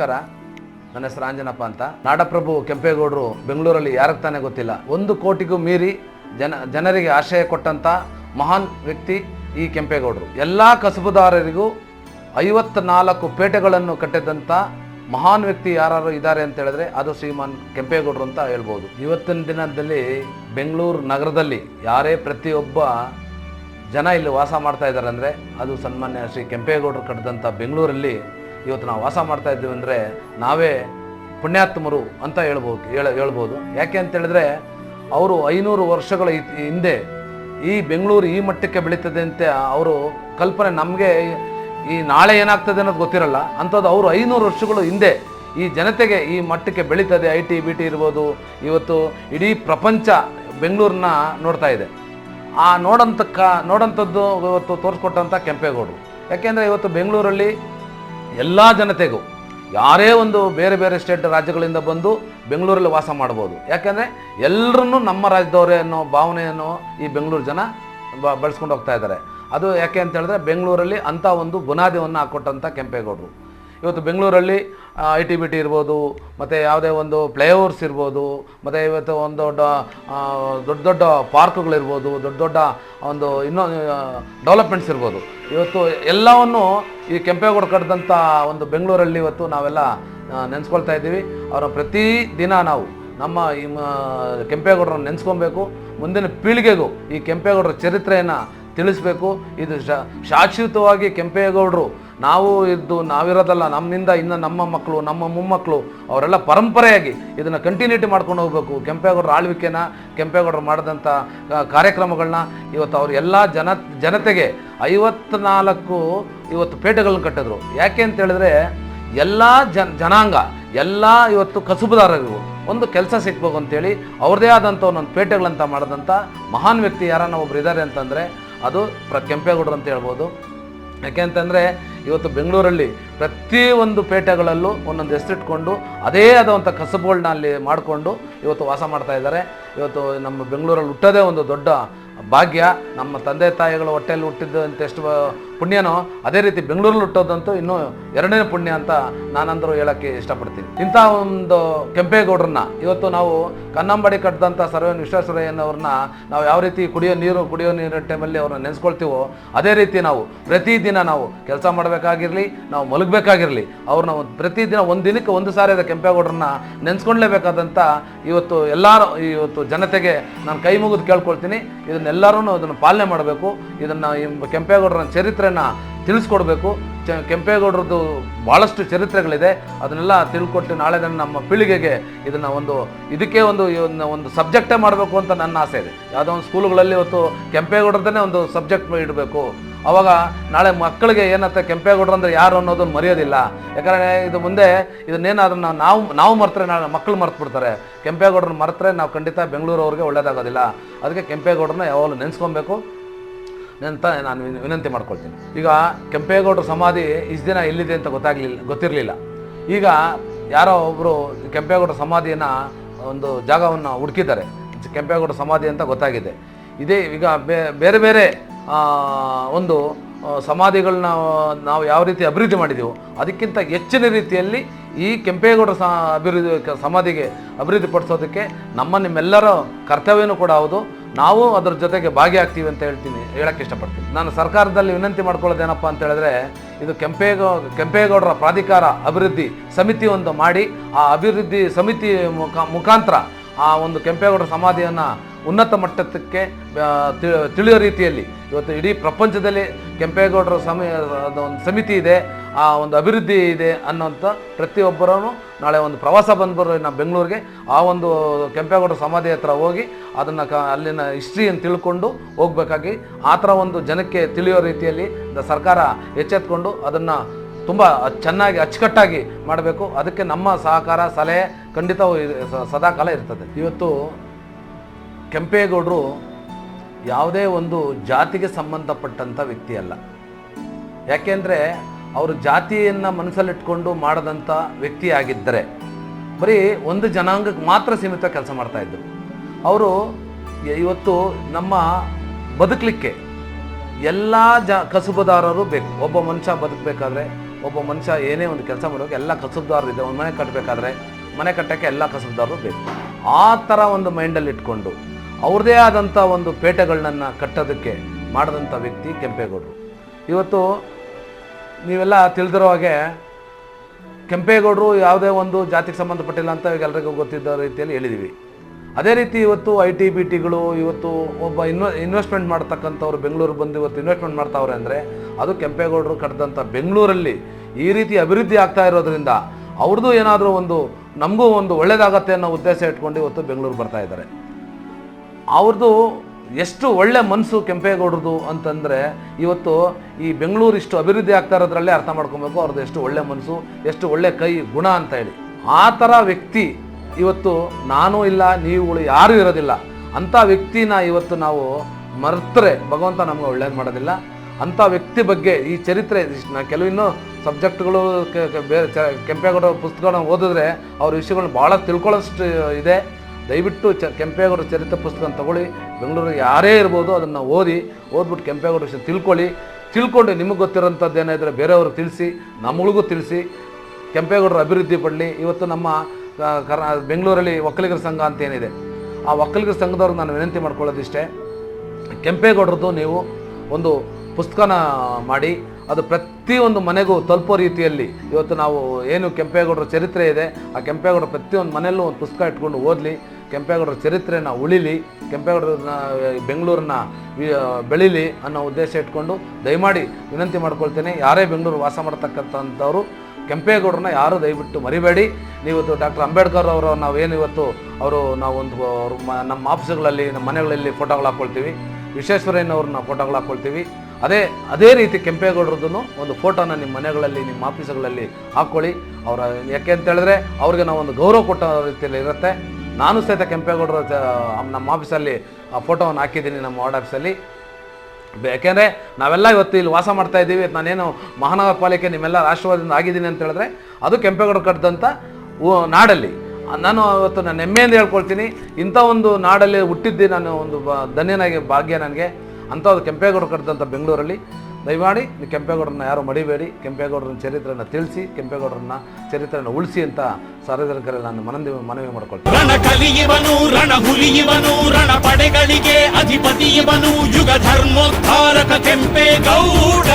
ನಮಸ್ಕಾರ. ನನ್ನ ಹೆಸರು ಆಂಜನಪ್ಪ ಅಂತ. ನಾಡಪ್ರಭು ಕೆಂಪೇಗೌಡರು ಬೆಂಗಳೂರಲ್ಲಿ ಯಾರಿಗೆ ತಾನೇ ಗೊತ್ತಿಲ್ಲ. ಒಂದು ಕೋಟಿಗೂ ಮೀರಿ ಜನ, ಜನರಿಗೆ ಆಶ್ರಯ ಕೊಟ್ಟಂಥ ಮಹಾನ್ ವ್ಯಕ್ತಿ ಈ ಕೆಂಪೇಗೌಡರು. ಎಲ್ಲ ಕಸಬುದಾರರಿಗೂ ಐವತ್ನಾಲ್ಕು ಪೇಟೆಗಳನ್ನು ಕಟ್ಟಿದಂಥ ಮಹಾನ್ ವ್ಯಕ್ತಿ ಯಾರು ಇದ್ದಾರೆ ಅಂತ ಹೇಳಿದ್ರೆ ಅದು ಶ್ರೀಮಾನ್ ಕೆಂಪೇಗೌಡರು ಅಂತ ಹೇಳ್ಬೋದು. ಇವತ್ತಿನ ದಿನದಲ್ಲಿ ಬೆಂಗಳೂರು ನಗರದಲ್ಲಿ ಯಾರೇ ಪ್ರತಿಯೊಬ್ಬ ಜನ ಇಲ್ಲಿ ವಾಸ ಮಾಡ್ತಾ ಇದ್ದಾರೆ ಅಂದರೆ ಅದು ಸನ್ಮಾನ್ಯ ಶ್ರೀ ಕೆಂಪೇಗೌಡರು ಕಟ್ಟಿದಂಥ ಬೆಂಗಳೂರಲ್ಲಿ ಇವತ್ತು ನಾವು ವಾಸ ಮಾಡ್ತಾ ಇದ್ದೀವಿ ಅಂದರೆ ನಾವೇ ಪುಣ್ಯಾತ್ಮರು ಅಂತ ಹೇಳ್ಬೋದು, ಹೇಳ, ಹೇಳ್ಬೋದು. ಯಾಕೆ ಅಂತ ಹೇಳಿದ್ರೆ ಅವರು ಐನೂರು ವರ್ಷಗಳ ಹಿಂದೆ ಈ ಬೆಂಗಳೂರು ಈ ಮಟ್ಟಕ್ಕೆ ಬೆಳೀತದೆ ಅಂತ ಅವರು ಕಲ್ಪನೆ ನಮಗೆ ಈ ನಾಳೆ ಏನಾಗ್ತದೆ ಅನ್ನೋದು ಗೊತ್ತಿರಲ್ಲ. ಅಂಥದ್ದು ಅವರು ಐನೂರು ವರ್ಷಗಳು ಹಿಂದೆ ಈ ಜನತೆಗೆ ಈ ಮಟ್ಟಕ್ಕೆ ಬೆಳೀತದೆ. ಐ ಟಿ, ಬಿ ಟಿ ಇರ್ಬೋದು, ಇವತ್ತು ಇಡೀ ಪ್ರಪಂಚ ಬೆಂಗಳೂರನ್ನ ನೋಡ್ತಾ ಇದೆ. ಆ ನೋಡಂತ ಕ ನೋಡಂಥದ್ದು ಇವತ್ತು ತೋರಿಸ್ಕೊಟ್ಟಂಥ ಕೆಂಪೇಗೌಡರು. ಯಾಕೆಂದರೆ ಇವತ್ತು ಬೆಂಗಳೂರಲ್ಲಿ ಎಲ್ಲ ಜನತೆಗೂ, ಯಾರೇ ಒಂದು ಬೇರೆ ಬೇರೆ ಸ್ಟೇಟ್ ರಾಜ್ಯಗಳಿಂದ ಬಂದು ಬೆಂಗಳೂರಲ್ಲಿ ವಾಸ ಮಾಡ್ಬೋದು. ಯಾಕೆಂದರೆ ಎಲ್ಲರನ್ನೂ ನಮ್ಮ ರಾಜ್ಯದವರೇ ಅನ್ನೋ ಭಾವನೆಯನ್ನು ಈ ಬೆಂಗಳೂರು ಜನ ಬ, ಬಳಸ್ಕೊಂಡು ಹೋಗ್ತಾ ಇದ್ದಾರೆ. ಅದು ಯಾಕೆ ಅಂತ ಹೇಳಿದ್ರೆ ಬೆಂಗಳೂರಲ್ಲಿ ಅಂಥ ಒಂದು ಬುನಾದಿಯನ್ನು ಹಾಕ್ಕೊಟ್ಟಂಥ ಕೆಂಪೇಗೌಡರು. ಇವತ್ತು ಬೆಂಗಳೂರಲ್ಲಿ ಐ ಟಿ ಬಿ ಟಿ ಇರ್ಬೋದು, ಮತ್ತು ಯಾವುದೇ ಒಂದು ಫ್ಲೈಓವರ್ಸ್ ಇರ್ಬೋದು, ಮತ್ತು ಇವತ್ತು ಒಂದು ದೊಡ್ಡ ದೊಡ್ಡ ದೊಡ್ಡ ಪಾರ್ಕ್ಗಳಿರ್ಬೋದು ದೊಡ್ಡ ದೊಡ್ಡ ಒಂದು ಇನ್ನೂ ಡೆವಲಪ್ಮೆಂಟ್ಸ್ ಇರ್ಬೋದು. ಇವತ್ತು ಎಲ್ಲವನ್ನು ಈ ಕೆಂಪೇಗೌಡ ಕಟ್ಟಿದಂಥ ಒಂದು ಬೆಂಗಳೂರಲ್ಲಿ ಇವತ್ತು ನಾವೆಲ್ಲ ನೆನೆಸ್ಕೊಳ್ತಾ ಇದ್ದೀವಿ. ಅವರ ಪ್ರತಿ ದಿನ ನಾವು ನಮ್ಮ ಈ ಕೆಂಪೇಗೌಡರನ್ನ ನೆನೆಸ್ಕೊಬೇಕು. ಮುಂದಿನ ಪೀಳಿಗೆಗೂ ಈ ಕೆಂಪೇಗೌಡರ ಚರಿತ್ರೆಯನ್ನು ತಿಳಿಸ್ಬೇಕು. ಇದು ಶಾಶ್ವತವಾಗಿ ಕೆಂಪೇಗೌಡರು ನಾವು ಇದ್ದು ನಾವಿರೋದಲ್ಲ, ನಮ್ಮಿಂದ ಇನ್ನು ನಮ್ಮ ಮಕ್ಕಳು ನಮ್ಮ ಮೊಮ್ಮಕ್ಕಳು ಅವರೆಲ್ಲ ಪರಂಪರೆಯಾಗಿ ಇದನ್ನು ಕಂಟಿನ್ಯೂಟಿ ಮಾಡ್ಕೊಂಡು ಹೋಗಬೇಕು. ಕೆಂಪೇಗೌಡರ ಆಳ್ವಿಕೆನ, ಕೆಂಪೇಗೌಡರು ಮಾಡಿದಂಥ ಕಾರ್ಯಕ್ರಮಗಳನ್ನ ಇವತ್ತು ಅವರು ಎಲ್ಲ ಜನ, ಜನತೆಗೆ ಐವತ್ನಾಲ್ಕು ಇವತ್ತು ಪೇಟೆಗಳನ್ನ ಕಟ್ಟಿದ್ರು. ಯಾಕೆ ಅಂತ ಹೇಳಿದ್ರೆ, ಎಲ್ಲ ಜನ, ಜನಾಂಗ, ಎಲ್ಲ ಇವತ್ತು ಕಸುಬುದಾರರಿಗೂ ಒಂದು ಕೆಲಸ ಸಿಗ್ಬೇಕು ಅಂತೇಳಿ ಅವ್ರದ್ದೇ ಆದಂಥ ಒಂದೊಂದು ಪೇಟೆಗಳಂತ ಮಾಡಿದಂಥ ಮಹಾನ್ ವ್ಯಕ್ತಿ ಯಾರನ್ನ ಒಬ್ರು ಇದ್ದಾರೆ ಅಂತಂದರೆ ಅದು ಪ್ರ ಕೆಂಪೇಗೌಡರು ಅಂತ ಹೇಳ್ಬೋದು. ಯಾಕೆ ಅಂತಂದರೆ ಇವತ್ತು ಬೆಂಗಳೂರಲ್ಲಿ ಪ್ರತಿಯೊಂದು ಪೇಟೆಗಳಲ್ಲೂ ಒಂದೊಂದು ಹೆಸರಿಟ್ಕೊಂಡು ಅದೇ ಆದಂಥ ಕಸಬುಗಳನ್ನ ಅಲ್ಲಿ ಮಾಡಿಕೊಂಡು ಇವತ್ತು ವಾಸ ಮಾಡ್ತಾ ಇದ್ದಾರೆ. ಇವತ್ತು ನಮ್ಮ ಬೆಂಗಳೂರಲ್ಲಿ ಹುಟ್ಟೋದೇ ಒಂದು ದೊಡ್ಡ ಭಾಗ್ಯ. ನಮ್ಮ ತಂದೆ ತಾಯಿಗಳು ಹೊಟ್ಟೆಯಲ್ಲಿ ಹುಟ್ಟಿದ್ದಂತ ಎಷ್ಟು ಪುಣ್ಯನೋ, ಅದೇ ರೀತಿ ಬೆಂಗಳೂರಲ್ಲಿ ಹುಟ್ಟೋದಂತೂ ಇನ್ನೂ ಎರಡನೇ ಪುಣ್ಯ ಅಂತ ನಾನಂದರೂ ಹೇಳೋಕ್ಕೆ ಇಷ್ಟಪಡ್ತೀನಿ. ಇಂಥ ಒಂದು ಕೆಂಪೇಗೌಡರನ್ನ, ಇವತ್ತು ನಾವು ಕನ್ನಂಬಾಡಿ ಕಟ್ಟಿದಂಥ ಸರ್ವೇನ್ ವಿಶ್ವೇಶ್ವರಯ್ಯನವ್ರನ್ನ ನಾವು ಯಾವ ರೀತಿ ಕುಡಿಯೋ ನೀರು, ಕುಡಿಯೋ ನೀರಿನ ಟೈಮಲ್ಲಿ ಅವ್ರನ್ನ ನೆನೆಸ್ಕೊಳ್ತೀವೋ, ಅದೇ ರೀತಿ ನಾವು ಪ್ರತಿದಿನ ನಾವು ಕೆಲಸ ಮಾಡಬೇಕಾಗಿರಲಿ, ನಾವು ಮಲಗಬೇಕಾಗಿರಲಿ, ಅವ್ರನ್ನ ಒಂದು ಪ್ರತಿದಿನ ಒಂದು ದಿನಕ್ಕೆ ಒಂದು ಸಾರಿ ಅದ ಕೆಂಪೇಗೌಡರನ್ನ ನೆನೆಸ್ಕೊಳ್ಳೇಬೇಕಾದಂಥ ಇವತ್ತು ಎಲ್ಲರೂ, ಇವತ್ತು ಜನತೆಗೆ ನಾನು ಕೈ ಮುಗಿದು ಕೇಳ್ಕೊಳ್ತೀನಿ. ಇದನ್ನೆಲ್ಲರೂ ಅದನ್ನು ಪಾಲನೆ ಮಾಡಬೇಕು. ಇದನ್ನು ಕೆಂಪೇಗೌಡರ ಕೆಂಪೇಗೌಡರ ಚರಿತ್ರೆನ ತಿಳಿಸ್ಕೊಡ್ಬೇಕು ಚ, ಕೆಂಪೇಗೌಡರದ್ದು ಭಾಳಷ್ಟು ಚರಿತ್ರೆಗಳಿದೆ. ಅದನ್ನೆಲ್ಲ ತಿಳ್ಕೊಟ್ಟು ನಾಳೆ ನನ್ನ ನಮ್ಮ ಪೀಳಿಗೆಗೆ ಇದನ್ನು ಒಂದು, ಇದಕ್ಕೆ ಒಂದು ಒಂದು ಸಬ್ಜೆಕ್ಟೇ ಮಾಡಬೇಕು ಅಂತ ನನ್ನ ಆಸೆ ಇದೆ. ಯಾವುದೋ ಒಂದು ಸ್ಕೂಲುಗಳಲ್ಲಿ ಇವತ್ತು ಕೆಂಪೇಗೌಡರದೇ ಒಂದು ಸಬ್ಜೆಕ್ಟ್ ಇಡಬೇಕು. ಅವಾಗ ನಾಳೆ ಮಕ್ಕಳಿಗೆ ಏನಂತ ಕೆಂಪೇಗೌಡರು ಅಂದರೆ ಯಾರು ಅನ್ನೋದನ್ನು ಮರೆಯೋದಿಲ್ಲ. ಯಾಕಂದರೆ ಇದು ಮುಂದೆ ಇದನ್ನೇನು ಅದನ್ನು ನಾವು ನಾವು ಮರ್ತರೆ ನಾಳೆ ಮಕ್ಕಳು ಮರ್ತು ಬಿಡ್ತಾರೆ ಕೆಂಪೇಗೌಡರನ್ನ ಮರೆತರೆ ನಾವು ಖಂಡಿತ ಬೆಂಗಳೂರು ಅವ್ರಿಗೆ ಒಳ್ಳೆಯದಾಗೋದಿಲ್ಲ ಅದಕ್ಕೆ ಕೆಂಪೇಗೌಡರನ್ನ ಯಾವಾಗಲೂ ನೆನೆಸ್ಕೊಬೇಕು. ಅಂತ ನಾನು ವಿನಂತಿ ಮಾಡ್ಕೊಳ್ತೀನಿ. ಈಗ ಕೆಂಪೇಗೌಡರ ಸಮಾಧಿ ಇಷ್ಟು ದಿನ ಎಲ್ಲಿದೆ ಅಂತ ಗೊತ್ತಾಗಲಿಲ್ಲ, ಗೊತ್ತಿರಲಿಲ್ಲ. ಈಗ ಯಾರೋ ಒಬ್ಬರು ಕೆಂಪೇಗೌಡರ ಸಮಾಧಿಯನ್ನು ಒಂದು ಜಾಗವನ್ನು ಹುಡುಕಿದ್ದಾರೆ. ಕೆಂಪೇಗೌಡ ಸಮಾಧಿ ಅಂತ ಗೊತ್ತಾಗಿದೆ. ಇದೇ ಈಗ ಬೇರೆ ಬೇರೆ ಒಂದು ಸಮಾಧಿಗಳನ್ನ ನಾವು ಯಾವ ರೀತಿ ಅಭಿವೃದ್ಧಿ ಮಾಡಿದ್ದೀವೋ ಅದಕ್ಕಿಂತ ಹೆಚ್ಚಿನ ರೀತಿಯಲ್ಲಿ ಈ ಕೆಂಪೇಗೌಡರ ಸ ಅಭಿವೃದ್ಧಿ ಸಮಾಧಿಗೆ ಅಭಿವೃದ್ಧಿಪಡಿಸೋದಕ್ಕೆ ನಮ್ಮ ನಿಮ್ಮೆಲ್ಲರ ಕರ್ತವ್ಯನೂ ಕೂಡ ಹೌದು. ನಾವು ಅದರ ಜೊತೆಗೆ ಭಾಗಿಯಾಗ್ತೀವಿ ಅಂತ ಹೇಳ್ತೀನಿ ಹೇಳಕ್ಕೆ ಇಷ್ಟಪಡ್ತೀನಿ. ನಾನು ಸರ್ಕಾರದಲ್ಲಿ ವಿನಂತಿ ಮಾಡ್ಕೊಳ್ಳೋದೇನಪ್ಪ ಅಂತ ಹೇಳಿದ್ರೆ, ಇದು ಕೆಂಪೇಗೌ, ಕೆಂಪೇಗೌಡರ ಪ್ರಾಧಿಕಾರ ಅಭಿವೃದ್ಧಿ ಸಮಿತಿ ಒಂದು ಮಾಡಿ, ಆ ಅಭಿವೃದ್ಧಿ ಸಮಿತಿ ಮುಖ, ಮುಖಾಂತರ ಆ ಒಂದು ಕೆಂಪೇಗೌಡರ ಸಮಾಧಿಯನ್ನು ಉನ್ನತ ಮಟ್ಟಕ್ಕೆ ತಿಳಿಯೋ ರೀತಿಯಲ್ಲಿ. ಇವತ್ತು ಇಡೀ ಪ್ರಪಂಚದಲ್ಲಿ ಕೆಂಪೇಗೌಡರ ಸಮಯ ಒಂದು ಸಮಿತಿ ಇದೆ, ಆ ಒಂದು ಅಭಿವೃದ್ಧಿ ಇದೆ ಅನ್ನೋಂಥ ಪ್ರತಿಯೊಬ್ಬರೂ ನಾಳೆ ಒಂದು ಪ್ರವಾಸ ಬಂದ್ಬರೋ ನಮ್ಮ ಬೆಂಗಳೂರಿಗೆ. ಆ ಒಂದು ಕೆಂಪೇಗೌಡರ ಸಮಾಧಿ ಹತ್ರ ಹೋಗಿ ಅದನ್ನು ಕ, ಅಲ್ಲಿನ ಹಿಸ್ಟ್ರಿಯನ್ನು ತಿಳ್ಕೊಂಡು ಹೋಗಬೇಕಾಗಿ ಆ ಥರ ಒಂದು ಜನಕ್ಕೆ ತಿಳಿಯೋ ರೀತಿಯಲ್ಲಿ ಸರ್ಕಾರ ಎಚ್ಚೆತ್ಕೊಂಡು ಅದನ್ನು ತುಂಬ ಚೆನ್ನಾಗಿ ಅಚ್ಚುಕಟ್ಟಾಗಿ ಮಾಡಬೇಕು. ಅದಕ್ಕೆ ನಮ್ಮ ಸಹಕಾರ, ಸಲಹೆ ಖಂಡಿತವೂ ಸ- ಸದಾಕಾಲ ಇರ್ತದೆ. ಇವತ್ತು ಕೆಂಪೇಗೌಡರು ಯಾವುದೇ ಒಂದು ಜಾತಿಗೆ ಸಂಬಂಧಪಟ್ಟಂಥ ವ್ಯಕ್ತಿ ಅಲ್ಲ. ಯಾಕೆಂದರೆ ಅವರು ಜಾತಿಯನ್ನು ಮನಸ್ಸಲ್ಲಿಟ್ಕೊಂಡು ಮಾಡದಂಥ ವ್ಯಕ್ತಿ ಆಗಿದ್ದರೆ, ಬರೀ ಒಂದು ಜನಾಂಗಕ್ಕೆ ಮಾತ್ರ ಸೀಮಿತ ಕೆಲಸ ಮಾಡ್ತಾಯಿದ್ರು ಅವರು ಇವತ್ತು ನಮ್ಮ ಬದುಕಲಿಕ್ಕೆ ಎಲ್ಲ ಜ, ಕಸುಬುದಾರರು ಬೇಕು. ಒಬ್ಬ ಮನುಷ್ಯ ಬದುಕಬೇಕಾದ್ರೆ, ಒಬ್ಬ ಮನುಷ್ಯ ಏನೇ ಒಂದು ಕೆಲಸ ಮಾಡೋಕೆ ಎಲ್ಲ ಕಸಬ್ದಾರರು ಇದೆ. ಒಂದು ಮನೆ ಕಟ್ಟಬೇಕಾದ್ರೆ ಮನೆ ಕಟ್ಟೋಕ್ಕೆ ಎಲ್ಲ ಕಸುಬುದಾರರು ಬೇಕು. ಆ ಥರ ಒಂದು ಮೈಂಡಲ್ಲಿ ಇಟ್ಕೊಂಡು ಅವ್ರದ್ದೇ ಆದಂಥ ಒಂದು ಪೇಟೆಗಳನ್ನ ಕಟ್ಟೋದಕ್ಕೆ ಮಾಡಿದಂಥ ವ್ಯಕ್ತಿ ಕೆಂಪೇಗೌಡರು. ಇವತ್ತು ನೀವೆಲ್ಲ ತಿಳಿದಿರೋ ಹಾಗೆ ಕೆಂಪೇಗೌಡರು ಯಾವುದೇ ಒಂದು ಜಾತಿಗೆ ಸಂಬಂಧಪಟ್ಟಿಲ್ಲ ಅಂತ ಈಗ ಎಲ್ರಿಗೂ ಗೊತ್ತಿದ್ದ ರೀತಿಯಲ್ಲಿ ಹೇಳಿದ್ದೀವಿ ಅದೇ ರೀತಿ ಇವತ್ತು ಐ ಟಿ ಬಿ ಟಿಗಳು ಇವತ್ತು ಒಬ್ಬ ಇನ್ವೆ ಇನ್ವೆಸ್ಟ್ಮೆಂಟ್ ಮಾಡ್ತಕ್ಕಂಥವ್ರು ಬೆಂಗಳೂರು ಬಂದು ಇವತ್ತು ಇನ್ವೆಸ್ಟ್ಮೆಂಟ್ ಮಾಡ್ತಾವ್ರೆ ಅಂದರೆ ಅದು ಕೆಂಪೇಗೌಡರು ಕಟ್ಟಿದಂಥ ಬೆಂಗಳೂರಲ್ಲಿ ಈ ರೀತಿ ಅಭಿವೃದ್ಧಿ ಆಗ್ತಾ ಇರೋದ್ರಿಂದ ಅವ್ರದ್ದು ಏನಾದರೂ ಒಂದು ನಮಗೂ ಒಂದು ಒಳ್ಳೆಯದಾಗತ್ತೆ ಅನ್ನೋ ಉದ್ದೇಶ ಇಟ್ಕೊಂಡು ಇವತ್ತು ಬೆಂಗಳೂರು ಬರ್ತಾ ಇದ್ದಾರೆ. ಅವ್ರದ್ದು ಎಷ್ಟು ಒಳ್ಳೆ ಮನಸ್ಸು ಕೆಂಪೇಗೌಡರದು ಅಂತಂದರೆ ಇವತ್ತು ಈ ಬೆಂಗಳೂರು ಇಷ್ಟು ಅಭಿವೃದ್ಧಿ ಆಗ್ತಾ ಇರೋದ್ರಲ್ಲೇ ಅರ್ಥ ಮಾಡ್ಕೊಬೇಕು ಅವ್ರದ್ದು ಎಷ್ಟು ಒಳ್ಳೆ ಮನಸ್ಸು ಎಷ್ಟು ಒಳ್ಳೆ ಕೈ, ಗುಣ ಅಂತ ಹೇಳಿ. ಆ ಥರ ವ್ಯಕ್ತಿ ಇವತ್ತು ನಾನು ಇಲ್ಲ, ನೀವುಗಳು ಯಾರೂ ಇರೋದಿಲ್ಲ. ಅಂಥ ವ್ಯಕ್ತಿನ ಇವತ್ತು ನಾವು ಮರೆತರೆ, ಭಗವಂತ ನಮಗೆ ಒಳ್ಳೇದು ಮಾಡೋದಿಲ್ಲ. ಅಂಥ ವ್ಯಕ್ತಿ ಬಗ್ಗೆ ಈ ಚರಿತ್ರೆ ನಾ ಕೆಲವಿನ್ನು ಸಬ್ಜೆಕ್ಟ್ಗಳು ಬೇರೆ ಚ- ಕೆಂಪೇಗೌಡ ಪುಸ್ತಕಗಳನ್ನ ಓದಿದ್ರೆ ಅವ್ರ ವಿಷಯಗಳನ್ನ ಭಾಳ ತಿಳ್ಕೊಳ್ಳೋಷ್ಟು ಇದೆ. ದಯವಿಟ್ಟು ಚ ಕೆಂಪೇಗೌಡರ ಚರಿತ್ರೆ ಪುಸ್ತಕ ತಗೊಳ್ಳಿ. ಬೆಂಗಳೂರಿಗೆ ಯಾರೇ ಇರ್ಬೋದು ಅದನ್ನು ಓದಿ, ಓದ್ಬಿಟ್ಟು ಕೆಂಪೇಗೌಡರ ವಿಷಯ ತಿಳ್ಕೊಳ್ಳಿ. ತಿಳ್ಕೊಂಡು ನಿಮಗೆ ಗೊತ್ತಿರೋಂಥದ್ದು ಏನಾದರೆ ಬೇರೆಯವ್ರಿಗೆ ತಿಳಿಸಿ ನಮ್ಮಗಳಿಗೂ ತಿಳಿಸಿ. ಕೆಂಪೇಗೌಡರು ಅಭಿವೃದ್ಧಿ ಪಡಲಿ. ಇವತ್ತು ನಮ್ಮ ಕರ್ನಾ, ಬೆಂಗಳೂರಲ್ಲಿ ಒಕ್ಕಲಿಗರ ಸಂಘ ಅಂತ ಏನಿದೆ. ಆ ಒಕ್ಕಲಿಗರ ಸಂಘದವ್ರಿಗೆ ನಾನು ವಿನಂತಿ ಮಾಡ್ಕೊಳ್ಳೋದಿಷ್ಟೇ. ಕೆಂಪೇಗೌಡರದ್ದು ನೀವು ಒಂದು ಪುಸ್ತಕನ ಮಾಡಿ ಅದು ಪ್ರತಿಯೊಂದು ಮನೆಗೂ ತಲುಪೋ ರೀತಿಯಲ್ಲಿ ಇವತ್ತು ನಾವು ಏನು ಕೆಂಪೇಗೌಡರ ಚರಿತ್ರೆ ಇದೆ, ಆ ಕೆಂಪೇಗೌಡರ ಪ್ರತಿಯೊಂದು ಮನೆಯಲ್ಲೂ ಒಂದು ಪುಸ್ತಕ ಇಟ್ಕೊಂಡು ಓದಲಿ, ಕೆಂಪೇಗೌಡರ ಚರಿತ್ರೆನ ಉಳಿಲಿ, ಕೆಂಪೇಗೌಡರನ್ನ, ಬೆಂಗಳೂರನ್ನ ಬೆಳೀಲಿ ಅನ್ನೋ ಉದ್ದೇಶ ಇಟ್ಕೊಂಡು ದಯಮಾಡಿ ವಿನಂತಿ ಮಾಡ್ಕೊಳ್ತೇನೆ, ಯಾರೇ ಬೆಂಗಳೂರು ವಾಸ ಮಾಡ್ತಕ್ಕಂಥವ್ರು, ಕೆಂಪೇಗೌಡರನ್ನ ಯಾರೂ ದಯವಿಟ್ಟು ಮರಿಬೇಡಿ. ನೀವತ್ತು ಡಾಕ್ಟರ್ ಅಂಬೇಡ್ಕರ್ ಅವರು ಏನು ಇವತ್ತು ಅವರು ನಾವೊಂದು ಅವರು ನಮ್ಮ ಆಫೀಸ್ಗಳಲ್ಲಿ, ನಮ್ಮ ಮನೆಗಳಲ್ಲಿ ಫೋಟೋಗಳು ಹಾಕ್ಕೊಳ್ತೀವಿ ವಿಶ್ವೇಶ್ವರಯ್ಯನವ್ರನ್ನ ಫೋಟೋಗಳು ಹಾಕ್ಕೊಳ್ತೀವಿ ಅದೇ ಅದೇ ರೀತಿ ಕೆಂಪೇಗೌಡರದ್ದು ಒಂದು ಫೋಟೋನ ನಿಮ್ಮ ಮನೆಗಳಲ್ಲಿ, ನಿಮ್ಮ ಆಫೀಸ್ಗಳಲ್ಲಿ ಹಾಕ್ಕೊಳ್ಳಿ ಅವರ, ಯಾಕೆ ಅಂತ ಹೇಳಿದ್ರೆ, ಅವ್ರಿಗೆ ನಾವು ಒಂದು ಗೌರವ ಕೊಟ್ಟ ರೀತಿಯಲ್ಲಿ ಇರುತ್ತೆ. ನಾನು ಸಹಿತ ಕೆಂಪೇಗೌಡರ ನಮ್ಮ ಆಫೀಸಲ್ಲಿ, ಆ ಫೋಟೋವನ್ನು ಹಾಕಿದ್ದೀನಿ ನಮ್ಮ ವಾರ್ಡ್ ಆಫೀಸಲ್ಲಿ. ಯಾಕೆಂದರೆ, ನಾವೆಲ್ಲ ಇವತ್ತು ಇಲ್ಲಿ ವಾಸ ಮಾಡ್ತಾ ಇದ್ದೀವಿ. ನಾನೇನು ಮಹಾನಗರ ಪಾಲಿಕೆ ನಿಮ್ಮೆಲ್ಲ ರಾಷ್ಟ್ರವಾದದಿಂದ ಆಗಿದ್ದೀನಿ ಅಂತ ಹೇಳಿದ್ರೆ, ಅದು ಕೆಂಪೇಗೌಡ ಕಟ್ಟಿದಂಥ ನಾಡಲ್ಲಿ. ನಾನು ಇವತ್ತು ನಾನು ಹೆಮ್ಮೆಯಿಂದ ಹೇಳ್ಕೊಳ್ತೀನಿ, ಇಂಥ ಒಂದು ನಾಡಲ್ಲಿ ಹುಟ್ಟಿದ್ದೆ ನಾನು ಒಂದು ಬ- ಧನ್ಯನಾಗಿ, ಭಾಗ್ಯ ನನಗೆ. ಅಂಥದ್ದು ಕೆಂಪೇಗೌಡ ಕಟ್ಟಿದಂಥ ಬೆಂಗಳೂರಲ್ಲಿ. ದಯಮಾಡಿ ನೀವು ಕೆಂಪೇಗೌಡರನ್ನ ಯಾರು ಮಡಿಬೇಡಿ, ಕೆಂಪೇಗೌಡರನ್ನ ಚರಿತ್ರೆಯನ್ನು ತಿಳಿಸಿ, ಕೆಂಪೇಗೌಡರನ್ನ ಚರಿತ್ರೆಯನ್ನು ಉಳಿಸಿ ಅಂತ ಸಾರ್ವಜನಿಕರಲ್ಲಿ ನಾನು ಮನವಿ ಮನವಿ ಮಾಡ್ಕೊಳ್ತೀನಿ. ರಣ ಕಲಿಯುವನು ರಣ ಹುಲಿಯುವನು ರಣ ಪಡೆಗಳಿಗೆ ಯುಗ ಧರ್ಮೋದ್ಧಾರಕ ಕೆಂಪೇಗೌಡ.